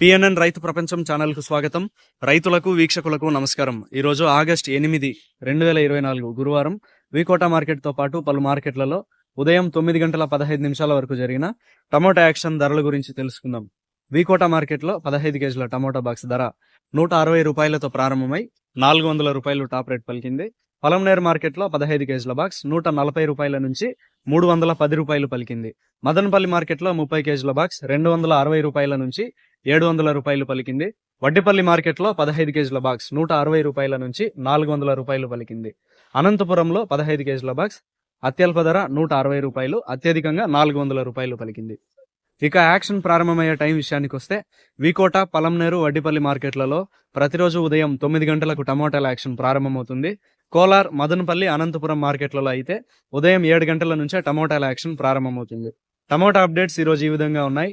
PNN రైతు ప్రపంచం ఛానల్కు స్వాగతం. రైతులకు వీక్షకులకు నమస్కారం. ఈరోజు ఆగస్ట్ ఎనిమిది రెండు వేల ఇరవై నాలుగు గురువారం వికోట మార్కెట్తో పాటు పలు మార్కెట్లలో ఉదయం తొమ్మిది గంటల పదహైదు నిమిషాల వరకు జరిగిన టమోటా యాక్షన్ ధరల గురించి తెలుసుకుందాం. వికోట మార్కెట్లో పదహైదు కేజీల టమోటా బాక్స్ ధర నూట అరవై రూపాయలతో ప్రారంభమై నాలుగు వందల రూపాయలు టాప్ రేట్ పలికింది. పొలంనేర్ మార్కెట్లో పదహైదు కేజీల బాక్స్ నూట నలభై రూపాయల నుంచి మూడు వందల పది రూపాయలు పలికింది. మదనపల్లి మార్కెట్లో ముప్పై కేజీల బాక్స్ రెండు వందల అరవై రూపాయల నుంచి ఏడు వందల రూపాయలు పలికింది. వడ్డిపల్లి మార్కెట్లో పదహైదు కేజీల బాక్స్ నూట అరవై రూపాయల నుంచి నాలుగు వందల రూపాయలు పలికింది. అనంతపురంలో పదహైదు కేజీల బాక్స్ అత్యల్ప ధర నూట అరవై రూపాయలు అత్యధికంగా నాలుగు వందల రూపాయలు పలికింది. ఇక యాక్షన్ ప్రారంభమయ్యే టైం విషయానికి వస్తే వికోట పలంనేరు వడ్డిపల్లి మార్కెట్లలో ప్రతిరోజు ఉదయం తొమ్మిది గంటలకు టమోటాల యాక్షన్ ప్రారంభమవుతుంది. కోలార్ మదనపల్లి అనంతపురం మార్కెట్లలో అయితే ఉదయం ఏడు గంటల నుంచే టమోటాల యాక్షన్ ప్రారంభమవుతుంది. టమోటా అప్డేట్స్ ఈరోజు ఈ విధంగా ఉన్నాయి.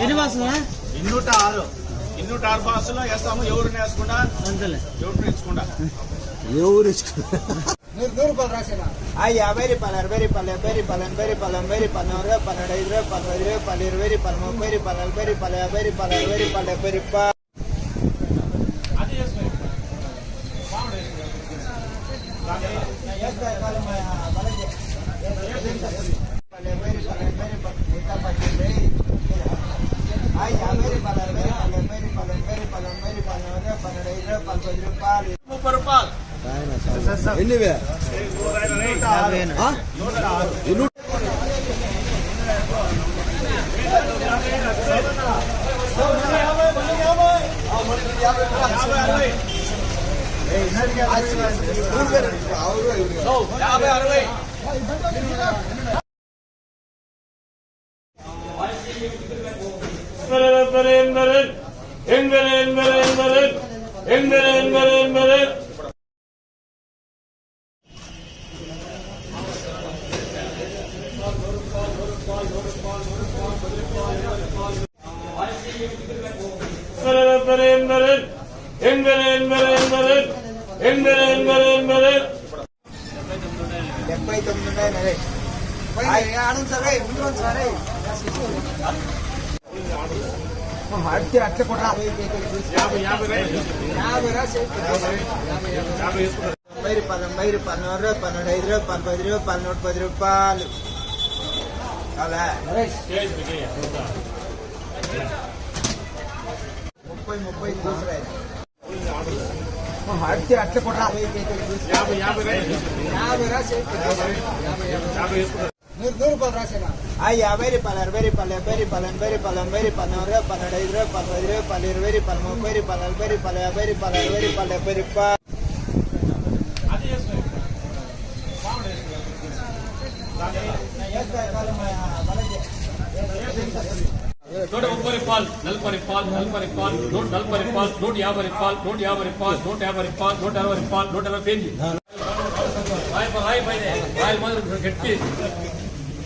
ఎన్ని బాసులా ఇన్నూట ఆరు ఇన్నూట ఆరు బాసులో వేస్తాము. ఎవరిని వేసుకుండా ఎవరిని వేసుకుండా ఎవరు యాభై రూపాయలు అరవై రూపాయలు డెబ్బై రూపాయలు ఎనభై రూపాయలు ఎనభై రూపాయలు నూరు రూపాయలు ఐదు రూపాయలు పది రూపాయలు ఇరవై రూపాయలు ముప్పై రూపాయలు నలభై రూపాయలు యాభై రూపాయలు అరవై రూపాయలు డెబ్బై రూపాయలు. ఎంగరే ఎంగరే ఎంగరే ఎంగరే ఎంగరే రూపాయలు ముప్పై రూపాయలు ఎన్నివే ఆ? ఎన్ని యాభై అరవై యాభై అరవై డెబ్బై తొమ్మిది ఉన్నాయి నరే ఆనంద్ సరే ముందు సరే అట్టే అట్లా కూడా తొంభై పదొంభై పన్నూరు రూపాయలు పన్నెండు ఐదు రూపాయలు పది రూపాయలు పన్నూరు పది రూపాయలు. అలా. ముప్పై ముప్పై దూసరాయి అట్టే అట్లా కూడా యాభై యాభై యాభై రా యాభై యాభై. ನೂರು ರೂಪಾಯಿ ರಾಸೇನಾ ಅಯ್ಯ ಬೇರಿ ಪಾಲರ್ ಬೇರಿ ಪಾಲೆ ಬೇರಿ ಪಾಲನ್ ಬೇರಿ ಪಾಲನ್ ಬೇರಿ ಪಾಲನ್ ಅವ್ರೆ ಪನ್ನಡ ಇದ್ರೆ ಪಾಲ ಇದ್ರೆ ಪಾಲ ಇರುವೇರಿ ಪಾಲ ಬೇರಿ ಪಾಲ ಬೇರಿ ಪಾಲ ಬೇರಿ ಪಾಲ ಬೇರಿ ಪಾಲ ಬೇರಿ ಪಾ నూట ముప్పై రూపాయలు నలభై రూపాయలు నలభై రూపాయలు నూట నలభై రూపాయలు నూట యాభై రూపాయలు నూట యాభై రూపాయలు నూట యాభై రూపాయలు నూట అరవై రూపాయలు నూట అరవై పేజీ రాయి రాయి రాయి మాదిరి గట్టి